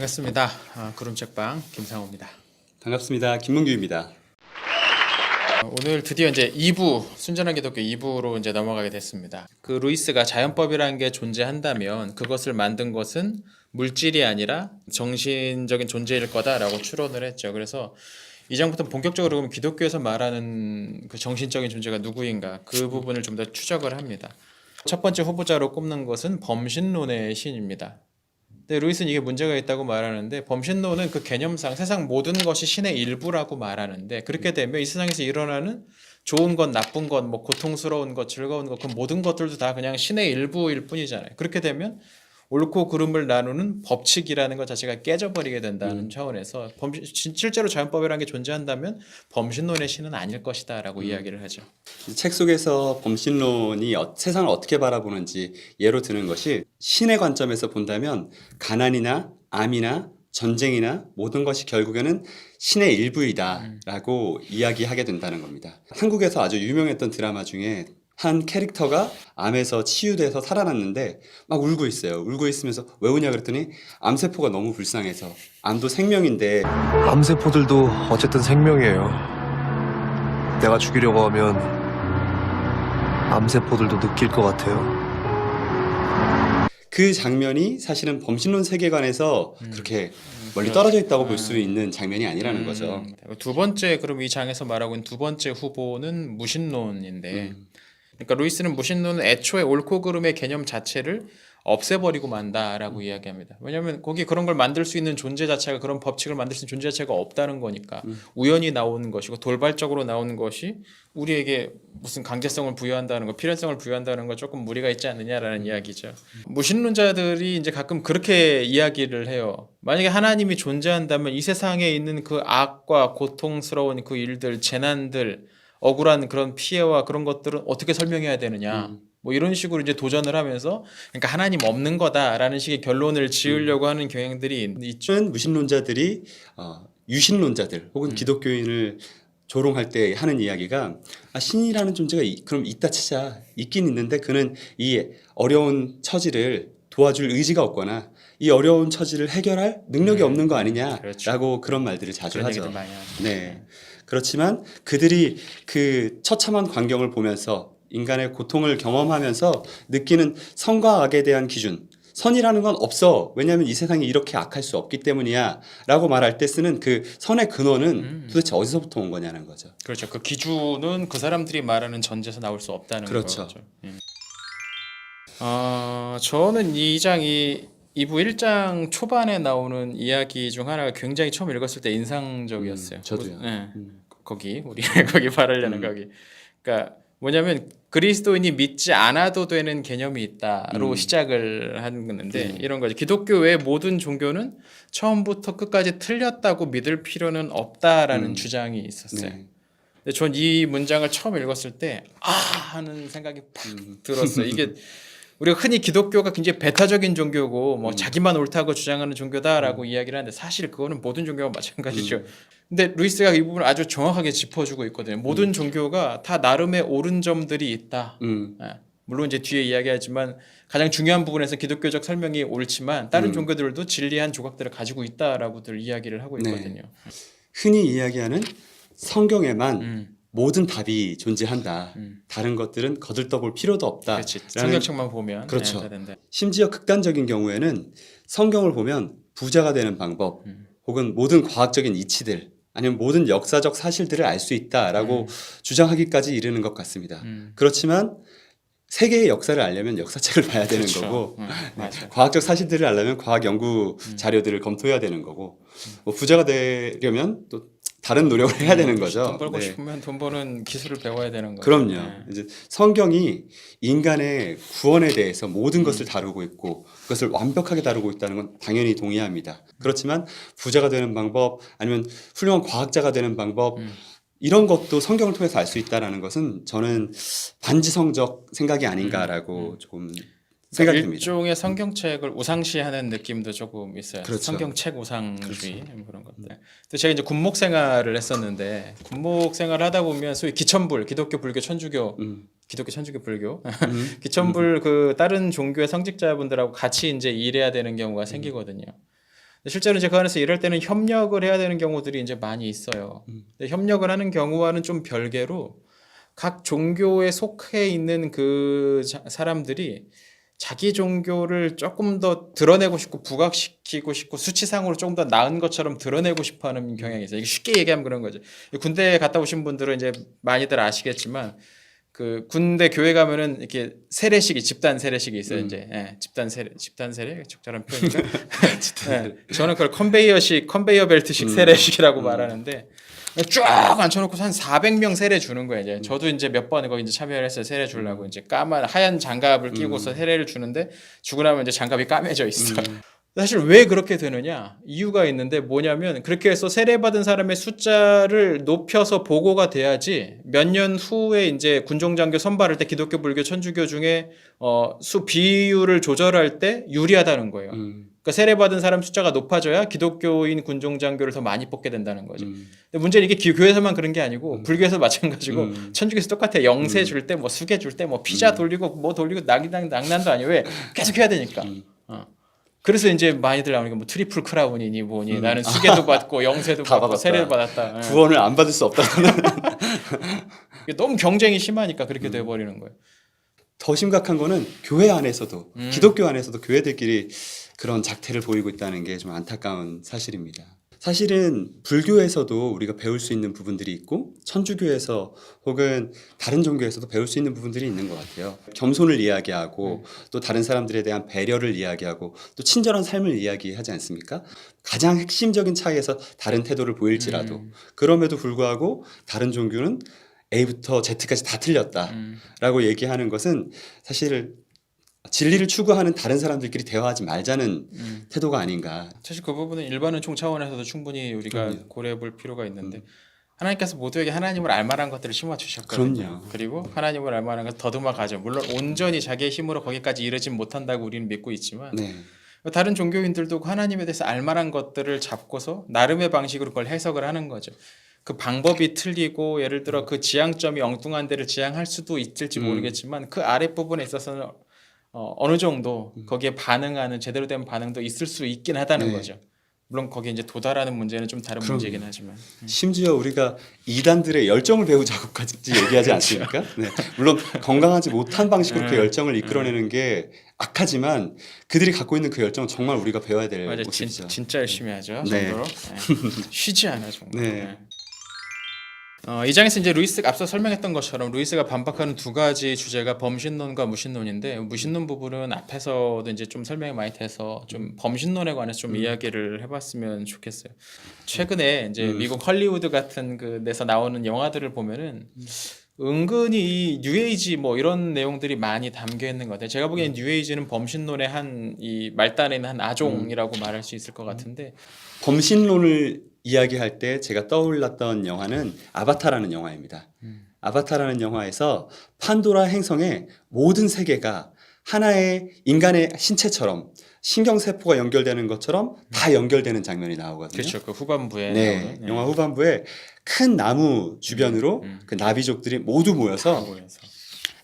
반갑습니다. 아, 구름책방 김상호입니다. 반갑습니다. 김문규입니다. 어, 오늘 드디어 이제 2부 순전한 기독교 2부로 이제 넘어가게 됐습니다. 그 루이스가 자연법이라는 게 존재한다면 그것을 만든 것은 물질이 아니라 정신적인 존재일 거다라고 추론을 했죠. 그래서 이장부터 본격적으로 그러면 기독교에서 말하는 그 정신적인 존재가 누구인가 그 부분을 좀 더 추적을 합니다. 첫 번째 후보자로 꼽는 것은 범신론의 신입니다. 근데 루이스는 이게 문제가 있다고 말하는데 범신론은 그 개념상 세상 모든 것이 신의 일부라고 말하는데 그렇게 되면 이 세상에서 일어나는 좋은 것, 나쁜 것, 뭐 고통스러운 것, 즐거운 것, 그 모든 것들도 다 그냥 신의 일부일 뿐이잖아요. 그렇게 되면 옳고 그름을 나누는 법칙이라는 것 자체가 깨져버리게 된다는 차원에서 범신, 진- 실제로 자연법이라는 게 존재한다면 범신론의 신은 아닐 것이다라고 이야기를 하죠. 이책 속에서 범신론이 어- 세상을 어떻게 바라보는지 예로 드는 것이 신의 관점에서 본다면 가난이나 암이나 전쟁이나 모든 것이 결국에는 신의 일부이다라고 이야기하게 된다는 겁니다. 한국에서 아주 유명했던 드라마 중에 한 캐릭터가 암에서 치유돼서 살아났는데 막 울고 있어요. 울고 있으면서 왜 우냐 그랬더니 암세포가 너무 불쌍해서 암도 생명인데 암세포들도 어쨌든 생명이에요. 내가 죽이려고 하면 암세포들도 느낄 것 같아요. 그 장면이 사실은 범신론 세계관에서 그렇게 멀리 떨어져 있다고 볼 수 있는 장면이 아니라는 거죠. 음, 두 번째 그럼 이 장에서 말하고 있는 두 번째 후보는 무신론인데 그러니까 루이스는 무신론은 애초에 옳고 그름의 개념 자체를 없애버리고 만다라고 이야기합니다. 왜냐하면 거기 그런 걸 만들 수 있는 존재 자체가 그런 법칙을 만들 수 있는 존재 자체가 없다는 거니까 우연히 나오는 것이고 돌발적으로 나오는 것이 우리에게 무슨 강제성을 부여한다는 거, 필연성을 부여한다는 거 조금 무리가 있지 않느냐라는 이야기죠. 무신론자들이 이제 가끔 그렇게 이야기를 해요. 만약에 하나님이 존재한다면 이 세상에 있는 그 악과 고통스러운 그 일들, 재난들, 억울한 그런 피해와 그런 것들은 어떻게 설명해야 되느냐. 뭐 이런 식으로 이제 도전을 하면서 그러니까 하나님 없는 거다라는 식의 결론을 지으려고 하는 경향들이 있죠. 무신론자들이 어, 유신론자들 혹은 기독교인을 조롱할 때 하는 이야기가 아, 신이라는 존재가 이- 그럼 있다 치자 있긴 있는데 그는 이 어려운 처지를 도와줄 의지가 없거나 이 어려운 처지를 해결할 능력이 네. 없는 거 아니냐라고 그렇죠. 그런 말들을 자주 그런 하죠. 하죠. 네. 그렇지만 그들이 그 처참한 광경을 보면서 인간의 고통을 경험하면서 느끼는 선과 악에 대한 기준. 선이라는 건 없어. 왜냐하면 이 세상이 이렇게 악할 수 없기 때문이야. 라고 말할 때 쓰는 그 선의 근원은 음. 도대체 어디서부터 온 거냐는 거죠. 그렇죠. 그 기준은 그 사람들이 말하는 전제에서 나올 수 없다는 그렇죠. 거죠. 예. 어, 저는 이 장이 2부 1장 초반에 나오는 이야기 중 하나가 굉장히 처음 읽었을 때 인상적이었어요. 음, 저도요. 그- 예. 음. 거기 우리 거기 말하려는 음. 거기. 그러니까 뭐냐면 그리스도인이 믿지 않아도 되는 개념이 있다로 음. 시작을 하는 건데 음. 이런 거죠. 기독교 외 모든 종교는 처음부터 끝까지 틀렸다고 믿을 필요는 없다라는 음. 주장이 있었어요. 네. 근데 전 이 문장을 처음 읽었을 때 아 하는 생각이 팍 음. 들었어요. 이게 우리가 흔히 기독교가 굉장히 배타적인 종교고 음. 뭐 자기만 옳다고 주장하는 종교다라고 이야기를 하는데 사실 그거는 모든 종교가 마찬가지죠. 음. 근데 루이스가 이 부분을 아주 정확하게 짚어주고 있거든요. 모든 종교가 다 나름의 옳은 점들이 있다. 음. 예. 물론 이제 뒤에 이야기하지만 가장 중요한 부분에서 기독교적 설명이 옳지만 다른 음. 종교들도 진리한 조각들을 가지고 있다라고들 이야기를 하고 네. 있거든요. 흔히 이야기하는 성경에만 음, 모든 답이 존재한다. 음. 다른 것들은 거들떠볼 필요도 없다. 그렇지. 성경책만 보면 그렇죠. 네. 심지어 극단적인 경우에는 성경을 보면 부자가 되는 방법 음. 혹은 모든 과학적인 이치들 아니면 모든 역사적 사실들을 알 수 있다라고 주장하기까지 이르는 것 같습니다. 음. 그렇지만 세계의 역사를 알려면 역사책을 봐야 되는 그렇죠. 거고 음, 맞아요. 과학적 사실들을 알려면 과학 연구 음. 자료들을 검토해야 되는 거고 뭐 부자가 되려면 또 다른 노력을 해야 되는 거죠. 음, 돈 벌고 네. 싶으면 돈 버는 기술을 배워야 되는 거죠. 그럼요. 네. 이제 성경이 인간의 구원에 대해서 모든 음. 것을 다루고 있고 그것을 완벽하게 다루고 있다는 건 당연히 동의합니다. 그렇지만 부자가 되는 방법 아니면 훌륭한 과학자가 되는 방법 음. 이런 것도 성경을 통해서 알 수 있다라는 것은 저는 반지 성적 생각이 아닌가라고 조금 생각이 듭니다. 일종의 성경책을 우상시하는 느낌도 조금 있어요. 그렇죠. 성경책 우상주의 뭐 그런 것들. 근데 제가 이제 군목 생활을 했었는데 군목 생활을 하다 보면 소위 기천불, 기독교, 불교, 천주교, 음, 기독교, 천주교, 불교, 음, 기천불 그 다른 종교의 성직자분들하고 같이 이제 일해야 되는 경우가 생기거든요. 실제로 이제 그 안에서 일할 때는 협력을 해야 되는 경우들이 이제 많이 있어요. 음. 협력을 하는 경우와는 좀 별개로 각 종교에 속해 있는 그 자- 사람들이 자기 종교를 조금 더 드러내고 싶고 부각시키고 싶고 수치상으로 조금 더 나은 것처럼 드러내고 싶어하는 경향이 있어요. 이게 쉽게 얘기하면 그런 거죠. 군대 갔다 오신 분들은 이제 많이들 아시겠지만 그 군대 교회 가면은 이렇게 세례식이 집단 세례식이 있어요. 음. 이제 예, 집단 세례 집단 세례 적절한 표현인가? 예, 저는 그걸 컨베이어식 컨베이어 벨트식 음. 세례식이라고 음. 말하는데 쫙 앉혀놓고 한 400명 세례 주는 거예요. 이제 저도 이제 몇 번 거기 이제 참여를 했어요. 세례 주려고 이제 까만 하얀 장갑을 끼고서 세례를 주는데 주고 나면 이제 장갑이 까매져 있어. 음. 사실 왜 그렇게 되느냐 이유가 있는데 뭐냐면 그렇게 해서 세례받은 사람의 숫자를 높여서 보고가 돼야지 몇 년 후에 이제 군종장교 선발할 때 기독교 불교 천주교 중에 어수 비율을 조절할 때 유리하다는 거예요. 음. 그러니까 세례받은 사람 숫자가 높아져야 기독교인 군종장교를 더 많이 뽑게 된다는 거죠. 음. 근데 문제는 이게 기- 교회에서만 그런 게 아니고 불교에서 마찬가지고 음. 천주교에서 똑같아. 영세 줄 때 뭐 수계 줄 때 뭐 피자 돌리고 뭐 돌리고 낙이당 낭난도 아니고 왜 계속 해야 되니까. 음. 어. 그래서 이제 많이들 나오는 게 뭐 트리플 크라운이니 뭐니 나는 수계도 받고 영세도 음. 다 받고 받았다. 세례도 받았다. 예. 구원을 안 받을 수 없다. 너무 경쟁이 심하니까 그렇게 음. 돼 버리는 거예요. 더 심각한 거는 교회 안에서도 음. 기독교 안에서도 교회들끼리 그런 작태를 보이고 있다는 게 좀 안타까운 사실입니다. 사실은 불교에서도 우리가 배울 수 있는 부분들이 있고 천주교에서 혹은 다른 종교에서도 배울 수 있는 부분들이 있는 것 같아요. 겸손을 이야기하고 또 다른 사람들에 대한 배려를 이야기하고 또 친절한 삶을 이야기하지 않습니까? 가장 핵심적인 차이에서 다른 태도를 보일지라도 음. 그럼에도 불구하고 다른 종교는 A부터 Z까지 다 틀렸다. 음. 라고 얘기하는 것은 사실 진리를 추구하는 다른 사람들끼리 대화하지 말자는 음. 태도가 아닌가. 사실 그 부분은 일반은 총 차원에서도 충분히 우리가 그럼요. 고려해 볼 필요가 있는데 하나님께서 모두에게 하나님을 알만한 것들을 심어 주셨거든요. 그럼요. 그리고 하나님을 알만한 것 더듬어 가죠. 물론 온전히 자기의 힘으로 거기까지 이르진 못한다고 우리는 믿고 있지만 네. 다른 종교인들도 하나님에 대해서 알만한 것들을 잡고서 나름의 방식으로 그걸 해석을 하는 거죠. 그 방법이 틀리고 예를 들어 그 지향점이 엉뚱한 데를 지향할 수도 있을지 음. 모르겠지만 그 아랫 부분에 있어서는 어, 어느 정도 거기에 반응하는 제대로 된 반응도 있을 수 있긴 하다는 네. 거죠. 물론 거기에 이제 도달하는 문제는 좀 다른 그럼요. 문제긴 하지만 심지어 우리가 이단들의 열정을 배우자고까지 얘기하지 않습니까? 네. 물론 건강하지 못한 방식으로 그 음. 열정을 이끌어내는 게 악하지만 그들이 갖고 있는 그 열정은 정말 우리가 배워야 될 맞아 모습이죠. 진짜 열심히 하죠 네. 정도로 네. 쉬지 않아 정말. 네. 네. 어, 이 장에서 이제 루이스가 앞서 설명했던 것처럼 루이스가 반박하는 두 가지 주제가 범신론과 무신론인데 무신론 부분은 앞에서도 이제 좀 설명이 많이 돼서 좀 범신론에 관해서 좀 이야기를 해봤으면 좋겠어요. 최근에 이제 음. 미국 헐리우드 같은 그 데서 나오는 영화들을 보면은 은근히 이 뉴에이지 뭐 이런 내용들이 많이 담겨 있는 것 같아요. 제가 보기엔 뉴에이지는 범신론의 한 이 말단에 있는 한 아종이라고 말할 수 있을 것 같은데 범신론을 이야기할 때 제가 떠올랐던 영화는 아바타라는 영화입니다. 음. 아바타라는 영화에서 판도라 행성의 모든 세계가 하나의 인간의 신체처럼 신경세포가 연결되는 것처럼 다 연결되는 장면이 나오거든요. 그렇죠. 그 후반부에 네, 나오는, 영화 후반부에 큰 나무 주변으로 음. 그 나비족들이 모두 모여서 모여서.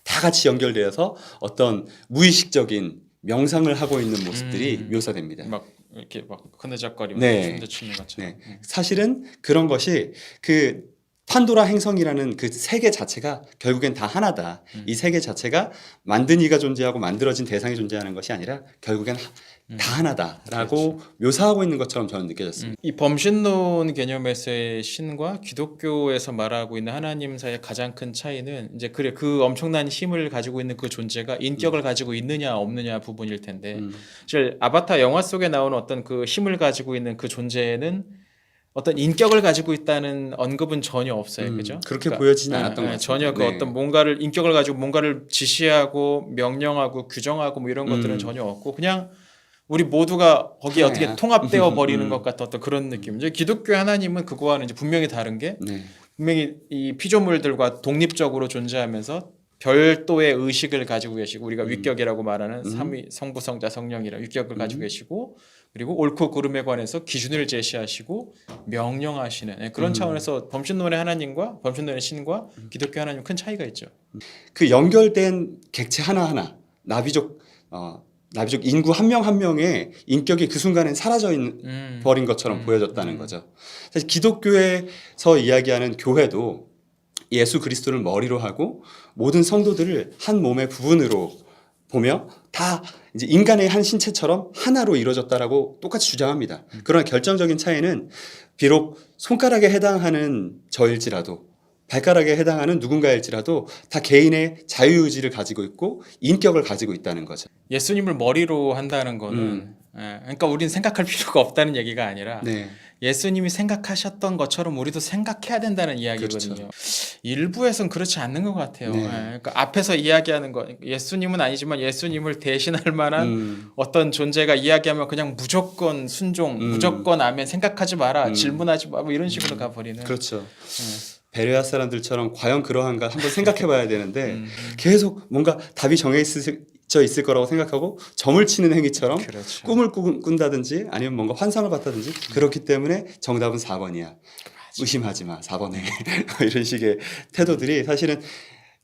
다 같이 연결되어서 어떤 무의식적인 명상을 하고 있는 모습들이 음. 묘사됩니다. 막 이렇게 막 흐느적거리고 네. 춤도 추는 것처럼. 네. 음. 사실은 그런 것이 그 판도라 행성이라는 그 세계 자체가 결국엔 다 하나다. 음. 이 세계 자체가 만든 이가 존재하고 만들어진 대상이 존재하는 것이 아니라 결국엔 하- 다 하나다라고 묘사하고 있는 것처럼 저는 느껴졌습니다. 음. 이 범신론 개념에서의 신과 기독교에서 말하고 있는 하나님 사이의 가장 큰 차이는 이제 그래 그 엄청난 힘을 가지고 있는 그 존재가 인격을 가지고 있느냐 없느냐 부분일 텐데 음. 사실 아바타 영화 속에 나오는 어떤 그 힘을 가지고 있는 그 존재는 어떤 인격을 가지고 있다는 언급은 전혀 없어요, 음, 그죠? 그렇게 보여지진 네, 않았던 네, 것 같습니다. 전혀 그 네. 어떤 뭔가를 인격을 가지고 뭔가를 지시하고 명령하고 규정하고 뭐 이런 것들은 음. 전혀 없고 그냥 우리 모두가 거기에 하나야. 어떻게 통합되어 버리는 음. 것 같은 어떤 그런 느낌. 이제 기독교 하나님은 그거와는 이제 분명히 다른 게 네. 분명히 이 피조물들과 독립적으로 존재하면서 별도의 의식을 가지고 계시고 우리가 위격이라고 말하는 음. 삼위 성부 성자 성령이라 위격을 가지고 음. 계시고 그리고 옳고 그름에 관해서 기준을 제시하시고 명령하시는 예, 그런 음. 차원에서 범신론의 하나님과 범신론의 신과 기독교 하나님 큰 차이가 있죠. 그 연결된 객체 하나하나 나비족 어, 나비족 인구 한 명 한 명의 인격이 그 순간엔 사라져 있는 음. 버린 것처럼 음, 보여졌다는 음. 거죠. 사실 기독교에서 이야기하는 교회도 예수 그리스도를 머리로 하고 모든 성도들을 한 몸의 부분으로 보며 다 이제 인간의 한 신체처럼 하나로 이루어졌다라고 똑같이 주장합니다. 그러나 결정적인 차이는 비록 손가락에 해당하는 저일지라도 발가락에 해당하는 누군가일지라도 다 개인의 자유의지를 가지고 있고 인격을 가지고 있다는 거죠. 예수님을 머리로 한다는 거는 음. 예, 그러니까 우리는 생각할 필요가 없다는 얘기가 아니라 네. 예수님이 생각하셨던 것처럼 우리도 생각해야 된다는 이야기거든요. 그렇죠. 일부에선 그렇지 않는 것 같아요. 네. 예, 그러니까 앞에서 이야기하는 거 예수님은 아니지만 예수님을 대신할 만한 음, 어떤 존재가 이야기하면 그냥 무조건 순종, 음. 무조건 아멘, 생각하지 마라, 음. 질문하지 마, 뭐 이런 식으로 가버리는. 그렇죠. 예. 베레아 사람들처럼 과연 그러한가 한번 생각해봐야 되는데 음. 계속 뭔가 답이 정해 있 어 있을 거라고 생각하고 점을 치는 행위처럼 그렇죠. 꿈을 꾸- 꾼다든지 아니면 뭔가 환상을 봤다든지 그렇기 때문에 정답은 4번이야. 의심하지 마. 4번에 이런 식의 태도들이 사실은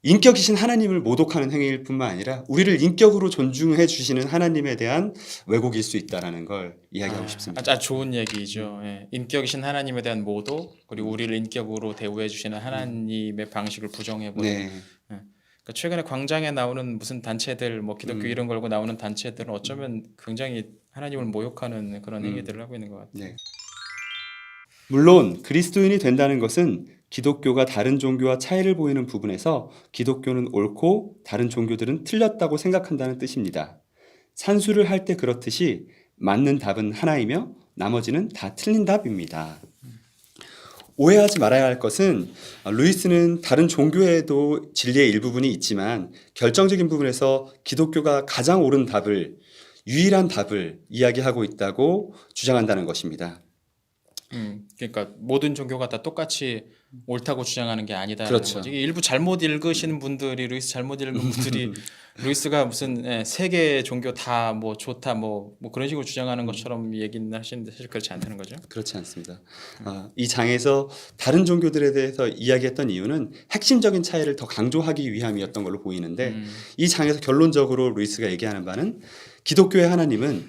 인격이신 하나님을 모독하는 행위일 뿐만 아니라 우리를 인격으로 존중해 주시는 하나님에 대한 왜곡일 수 있다라는 걸 이야기하고 아, 싶습니다. 아주 좋은 얘기죠. 예. 인격이신 하나님에 대한 모독 그리고 우리를 인격으로 대우해 주시는 하나님의 방식을 부정해 버리는. 네. 그러니까 최근에 광장에 나오는 무슨 단체들, 뭐 기독교 음. 이름 걸고 나오는 단체들은 어쩌면 굉장히 하나님을 모욕하는 그런 음. 행위들을 하고 있는 것 같아요. 네. 물론 그리스도인이 된다는 것은 기독교가 다른 종교와 차이를 보이는 부분에서 기독교는 옳고 다른 종교들은 틀렸다고 생각한다는 뜻입니다. 산수를 할 때 그렇듯이 맞는 답은 하나이며 나머지는 다 틀린 답입니다. 오해하지 말아야 할 것은 어, 루이스는 다른 종교에도 진리의 일부분이 있지만 결정적인 부분에서 기독교가 가장 옳은 답을 유일한 답을 이야기하고 있다고 주장한다는 것입니다. 음, 그러니까 모든 종교가 다 똑같이 옳다고 주장하는 게 아니다라는 그렇죠. 거지. 일부 잘못 읽으시는 분들이 루이스 잘못 읽은 분들이 루이스가 무슨 예, 세계 종교 다 뭐 좋다 뭐, 뭐 그런 식으로 주장하는 것처럼 얘기는 하시는데 사실 그렇지 않다는 거죠. 그렇지 않습니다. 아, 이 장에서 다른 종교들에 대해서 이야기했던 이유는 핵심적인 차이를 더 강조하기 위함이었던 걸로 보이는데 음, 이 장에서 결론적으로 루이스가 얘기하는 바는 기독교의 하나님은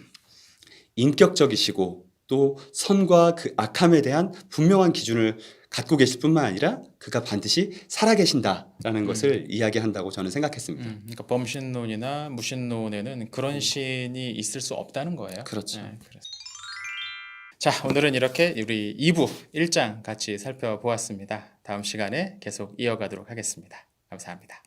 인격적이시고 또 선과 그 악함에 대한 분명한 기준을 갖고 계실 뿐만 아니라 그가 반드시 살아계신다라는 것을 이야기한다고 저는 생각했습니다. 음, 그러니까 범신론이나 무신론에는 그런 신이 있을 수 없다는 거예요. 그렇죠. 예, 그래서. 자, 오늘은 이렇게 우리 2부 1장 같이 살펴보았습니다. 다음 시간에 계속 이어가도록 하겠습니다. 감사합니다.